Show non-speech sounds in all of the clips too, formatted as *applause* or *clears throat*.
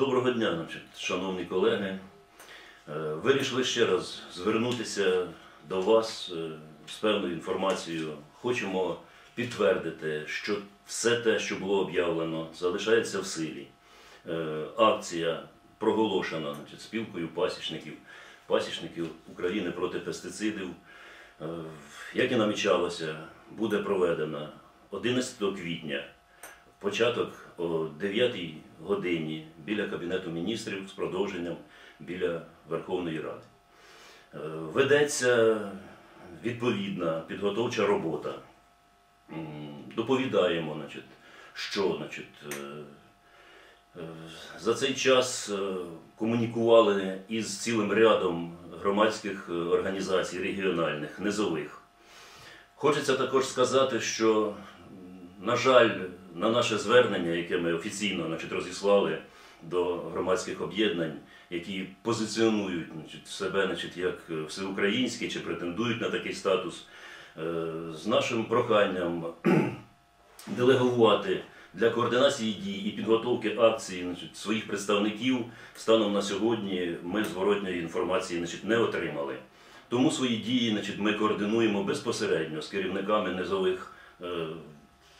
Доброго дня, значить, шановні колеги. Е, Вирішили ще раз звернутися до вас е, з певною інформацією. Хочемо підтвердити, що все те, що було об'явлено, залишається в силі. Е, Акція проголошена значить, спілкою пасічників, пасічників України проти пестицидів. Як і намічалося, буде проведена 11 квітня початок о 9 годині біля Кабінету міністрів з продовженням біля Верховної Ради. Е, Ведеться відповідна підготовча робота. Доповідаємо, значить, що е, е, за цей час комунікували із цілим рядом громадських організацій регіональних, низових. Хочеться також сказати, що, на жаль, на наше звернення, яке ми офіційно значить, розіслали до громадських об'єднань, які позиціонують значить, себе значить, як е, всеукраїнські чи претендують на такий статус, е, з нашим проханням *clears throat* делегувати для координації дій і підготовки акції значить, своїх представників станом на сьогодні ми зворотньої інформації значить, не отримали. Тому свої дії значить, ми координуємо безпосередньо з керівниками низових е,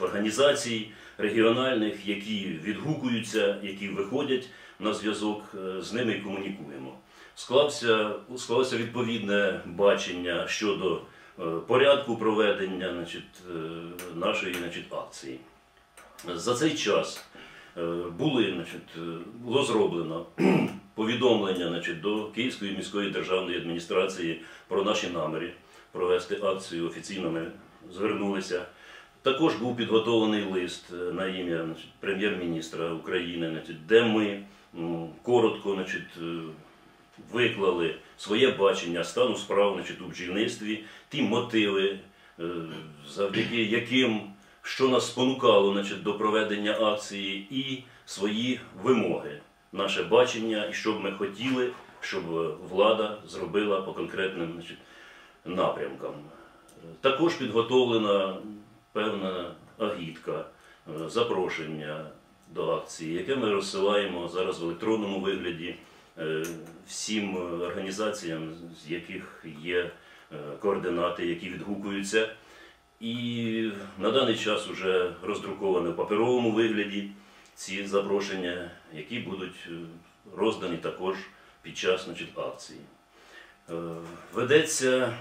організацій регіональних, які відгукуються, які виходять на зв'язок, е, з ними і комунікуємо. Склався, склалося відповідне бачення щодо е, порядку проведення значить, е, нашої значить, акції. За цей час були, значить, було зроблено *clears throat* повідомлення значить, до Київської міської державної адміністрації про наші наміри провести акцію. Офіційно ми звернулися. Також був підготовлений лист е, на ім'я прем'єр-міністра України, значить, де ми коротко значить, е, виклали своє бачення стану справ значить, у бджільництві, ті мотиви, е, завдяки яким що нас спонукало значить, до проведення акції, і свої вимоги, наше бачення, і що б ми хотіли, щоб влада зробила по конкретним значить, напрямкам. Також підготовлена певна агітка, е, запрошення до акції, яке ми розсилаємо зараз в електронному вигляді е, всім організаціям, з яких є е, координати, які відгукуються. І на даний час вже роздруковано в паперовому вигляді ці запрошення, які будуть роздані також під час значить, акції. Ведеться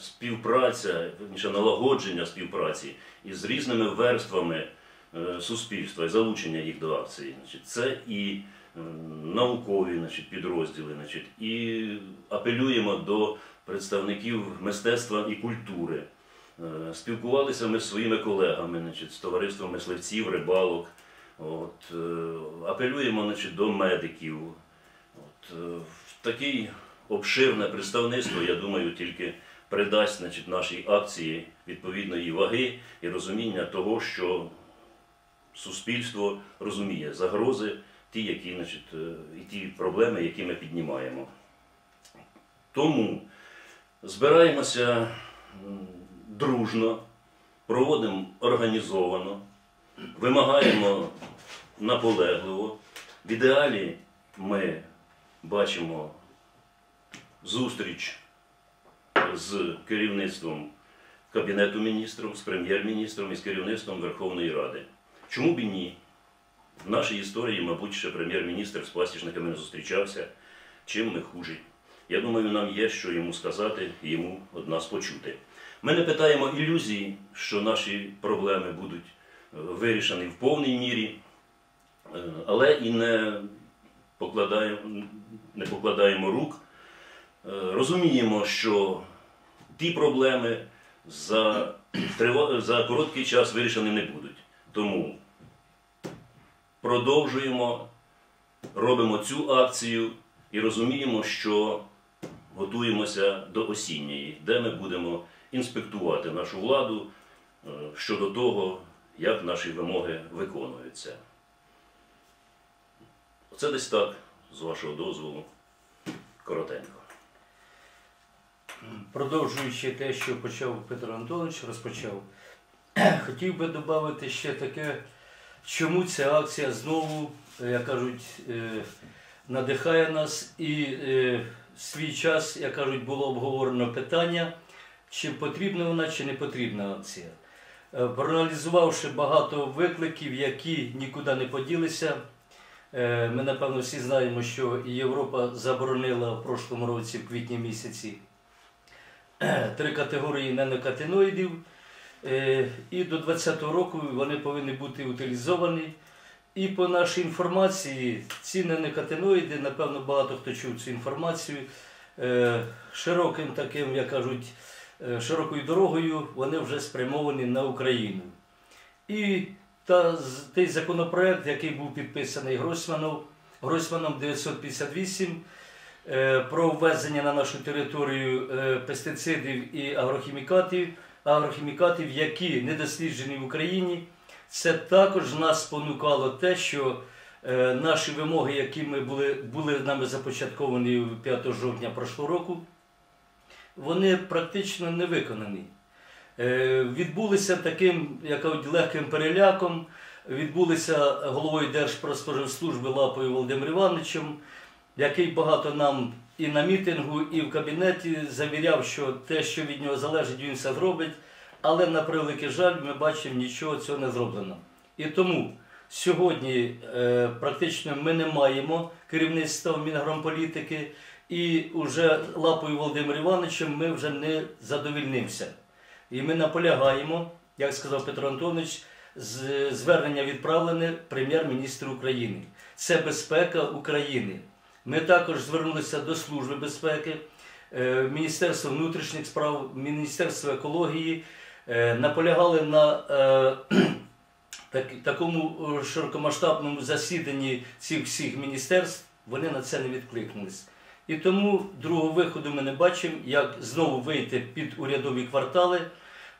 співпраця, налагодження співпраці із різними верствами е, суспільства і залучення їх до акції. Це і е, наукові значить, підрозділи, значить, і апелюємо до представників мистецтва і культури. Е, Спілкувалися ми з своїми колегами, значить, з товариством мисливців, рибалок. От, апелюємо значить, до медиків. От, такий обширне представництво, я думаю, тільки придасть значить, нашій акції відповідної ваги і розуміння того, що суспільство розуміє загрози, ті, які, значить, е, і ті проблеми, які ми піднімаємо. Тому збираємося дружно, проводимо організовано, вимагаємо наполегливо. В ідеалі ми бачимо зустріч з керівництвом Кабінету міністрів, з прем'єр-міністром і з керівництвом Верховної Ради. Чому б і ні? В нашій історії, мабуть, ще прем'єр-міністр з пасічниками не зустрічався. Чим ми хужі? Я думаю, нам є що йому сказати, і йому од нас почути. Ми не питаємо ілюзій, що наші проблеми будуть е, вирішені в повній мірі, е, але і не покладаємо, не покладаємо рук. Е, Розуміємо, що ті проблеми за, за короткий час вирішені не будуть. Тому продовжуємо, робимо цю акцію і розуміємо, що готуємося до осінньої, де ми будемо інспектувати нашу владу е, щодо того, як наші вимоги виконуються. Оце десь так, з вашого дозволу, коротенько. Продовжуючи те, що почав Петро Антонович, розпочав, *clears throat* хотів би додати ще таке чому ця акція знову, е, як кажуть, е, надихає нас. І е, в свій час, як кажуть, було обговорено питання, чи потрібна вона, чи не потрібна акція. Проаналізувавши багато викликів, які нікуди не поділися, ми напевно всі знаємо, що Європа заборонила в прошлому році, в квітні місяці, *clears throat* три категорії нанокатиноїдів. Е, І до 2020 року вони повинні бути утилізовані. І по нашій інформації, ці нанокатиноїди, напевно, багато хто чув цю інформацію, е, широким таким, як кажуть, е, широкою дорогою вони вже спрямовані на Україну. І та, той законопроект, який був підписаний Гройсманом, Гройсманом 958, е, про ввезення на нашу територію е, пестицидів і агрохімікатів, агрохімікатів, які не досліджені в Україні. Це також нас спонукало те, що е, наші вимоги, які ми були, були нами започатковані 5 жовтня прошлого року, вони практично не виконані. Е, відбулися таким, як легким переляком, відбулися головою Держпродспоживслужби Лапою Володимиром Івановичем, який багато нам і на мітингу, і в кабінеті завіряв, що те, що від нього залежить, він все зробить. Але на превеликий жаль, ми бачимо, нічого цього не зроблено. І тому сьогодні е, практично ми не маємо керівництва Мінагромполітики, і вже лапою Володимиром Івановичем ми вже не задовільнимося. І ми наполягаємо, як сказав Петро Антонович, звернення відправлене прем'єр-міністру України. Це безпека України. Ми також звернулися до Служби безпеки, е, Міністерства внутрішніх справ, Міністерства екології, е, наполягали на е, *clears throat* такому широкомасштабному засіданні цих всіх міністерств, вони на це не відкликнулись. І тому другого виходу ми не бачимо, як знову вийти під урядові квартали.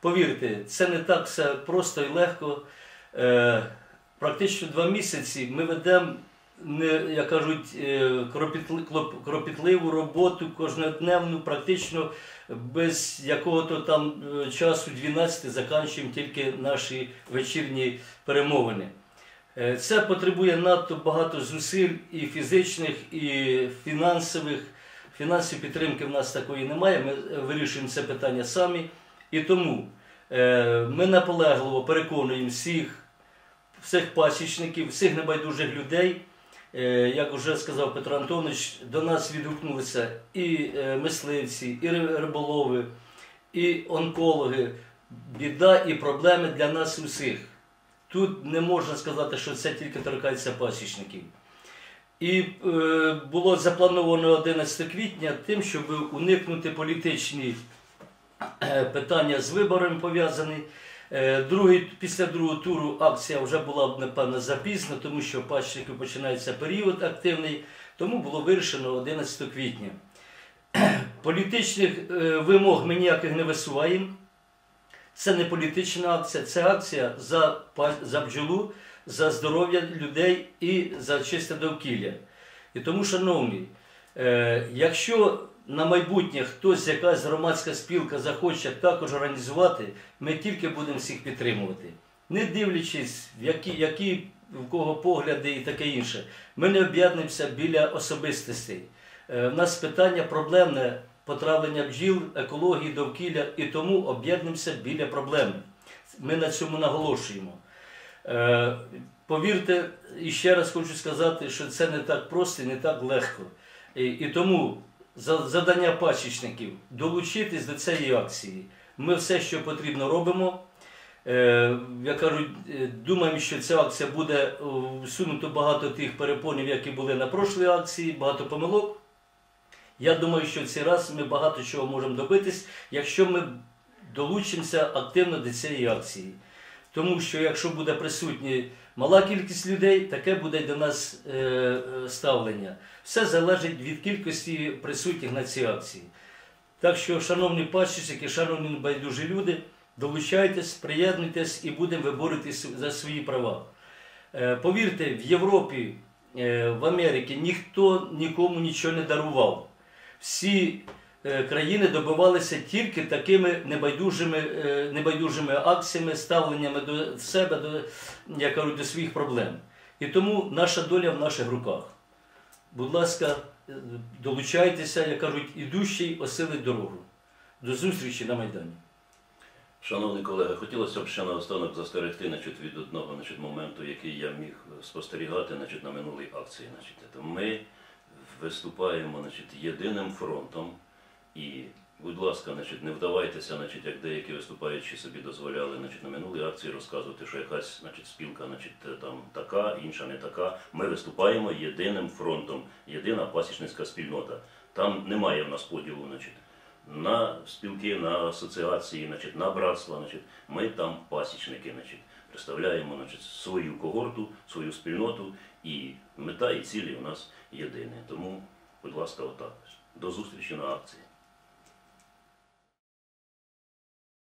Повірте, це не так все просто і легко. Практично два місяці ми ведемо, не, як кажуть, е, кропітли- кропітливу роботу кожнодневну, практично без якого-то там е, часу 12 закінчуємо тільки наші вечірні перемовини. Е, Це потребує надто багато зусиль і фізичних, і фінансових. Фінансової підтримки в нас такої немає. Ми вирішуємо це питання самі. І тому ми наполегливо переконуємо всіх, всіх пасічників, всіх небайдужих людей. Е, Як вже сказав Петро Антонович, до нас відгукнулися і е, мисливці, і риболови, і онкологи. Біда і проблеми для нас усіх. Тут не можна сказати, що це тільки торкається пасічників. І е, було заплановано 11 квітня тим, щоб уникнути політичні е, питання з виборами пов'язані. Е, Другий, після другого туру акція вже була напевно запізно, тому що пасічників починається період активний, тому було вирішено 11 квітня. *clears throat* Політичних е, вимог ми ніяких не висуваємо. Це не політична акція, це акція за, за бджолу, за здоров'я людей і за чисте довкілля. І тому, шановні, е, якщо на майбутнє хтось, якась громадська спілка захоче також організувати, ми тільки будемо всіх підтримувати. Не дивлячись, які, які в кого погляди і таке інше. Ми не об'єднуємося біля особистостей. Е, У нас питання проблемне потравлення бджіл, екології, довкілля, і тому об'єднуємося біля проблем. Ми на цьому наголошуємо. Е, Повірте, і ще раз хочу сказати, що це не так просто і не так легко. І тому за- завдання пасічників долучитись до цієї акції. Ми все, що потрібно, робимо. Е, я кажу, е, думаємо, що ця акція буде е, всунуто багато тих перепонів, які були на прошлій акції, багато помилок. Я думаю, що в цей раз ми багато чого можемо добитись, якщо ми долучимося активно до цієї акції. Тому що якщо буде присутня мала кількість людей, таке буде до нас е, е, ставлення. Все залежить від кількості присутніх на цій акції. Так що, шановні пасічники, шановні байдужі люди, долучайтесь, приєднуйтесь і будемо виборотися за свої права. Е, Повірте, в Європі, е, в Америці ніхто нікому нічого не дарував. Всі країни добивалися тільки такими небайдужими, е, небайдужими акціями, ставленнями до себе, до, я кажу, до своїх проблем. І тому наша доля в наших руках. Будь ласка, е, долучайтеся, як кажуть, ідущий осилить дорогу. До зустрічі на Майдані. Шановні колеги, хотілося б ще наостанок застерегти значить, від одного значить, моменту, який я міг спостерігати значить, на минулій акції. Значить. Ми виступаємо значить, єдиним фронтом і, будь ласка, значить, не вдавайтеся, значить, як деякі виступаючі собі дозволяли значить, на минулій акції розказувати, що якась значить, спілка значить, там така, інша не така. Ми виступаємо єдиним фронтом, єдина пасічницька спільнота. Там немає в нас поділу, значить на спілки, на асоціації, значить, на братства, значить, ми там пасічники, значить, представляємо значить, свою когорту, свою спільноту, і мета і цілі у нас єдині. Тому, будь ласка, отак. До зустрічі на акції.